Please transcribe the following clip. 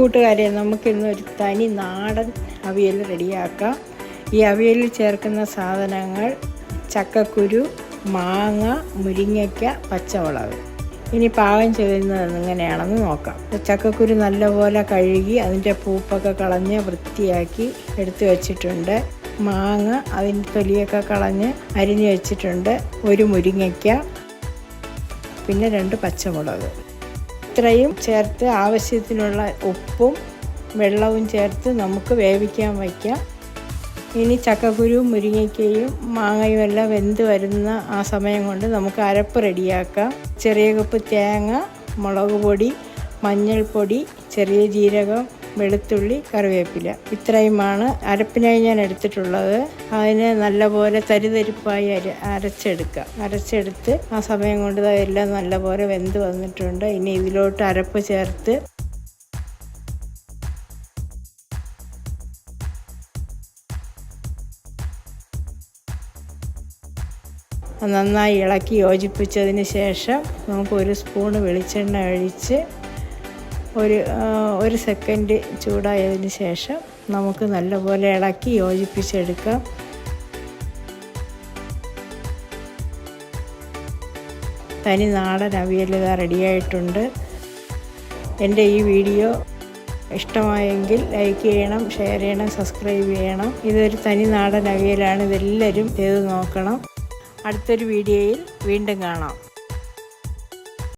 കൂട്ടുകാരെ നമുക്കിന്ന് ഒരു തനി നാടൻ അവിയൽ റെഡിയാക്കാം. ഈ അവിയലിൽ ചേർക്കുന്ന സാധനങ്ങൾ ചക്കക്കുരു മാങ്ങ മുരിങ്ങയ്ക്ക പച്ചമുളക്. ഇനി പാകം ചെയ്യുന്നത് എങ്ങനെയാണെന്ന് നോക്കാം. ചക്കക്കുരു നല്ലപോലെ കഴുകി അതിന്റെ പൂപ്പൊക്കെ കളഞ്ഞ് വൃത്തിയാക്കി എടുത്തു വച്ചിട്ടുണ്ട്. മാങ്ങ അതിന്റെ തൊലിയൊക്കെ കളഞ്ഞ് അരിഞ്ഞ് വെച്ചിട്ടുണ്ട്. ഒരു മുരിങ്ങയ്ക്ക പിന്നെ രണ്ട് പച്ചമുളക്. ഇത്രയും ചേർത്ത് ആവശ്യത്തിനുള്ള ഉപ്പും വെള്ളവും ചേർത്ത് നമുക്ക് വേവിക്കാൻ വയ്ക്കാം. ഇനി ചക്കക്കുരുവും മുരിങ്ങയ്ക്കയും മാങ്ങയും എല്ലാം വെന്ത് വരുന്ന ആ സമയം കൊണ്ട് നമുക്ക് അരപ്പ് റെഡിയാക്കാം. ചെറിയ കപ്പ് തേങ്ങ മുളക് പൊടി മഞ്ഞൾപ്പൊടി ചെറിയ ജീരകം വെളുത്തുള്ളി കറിവേപ്പില. ഇത്രയുമാണ് അരപ്പിനായി ഞാൻ എടുത്തിട്ടുള്ളത്. അതിനെ നല്ലപോലെ തരിതരിപ്പായി അര അരച്ചെടുക്കുക അരച്ചെടുത്ത് ആ സമയം കൊണ്ട് എല്ലാം നല്ലപോലെ വെന്ത് വന്നിട്ടുണ്ട്. ഇനി ഇതിലോട്ട് അരപ്പ് ചേർത്ത് നന്നായി ഇളക്കി യോജിപ്പിച്ചതിന് ശേഷം നമുക്ക് ഒരു സ്പൂണ് വെളിച്ചെണ്ണ ഒഴിച്ച് ഒരു ഒരു സെക്കൻഡ് ചൂടായതിന് ശേഷം നമുക്ക് നല്ലപോലെ ഇളക്കി യോജിപ്പിച്ചെടുക്കാം. തനി നാടൻ അവിയലുക റെഡിയായിട്ടുണ്ട്. എന്റെ ഈ വീഡിയോ ഇഷ്ടമായെങ്കിൽ ലൈക്ക് ചെയ്യണം ഷെയർ ചെയ്യണം സബ്സ്ക്രൈബ് ചെയ്യണം. ഇതൊരു തനി നാടൻ അവിയലാണ്. ഇതെല്ലാവരും ചെയ്ത് നോക്കണം. അടുത്തൊരു വീഡിയോയിൽ വീണ്ടും കാണാം.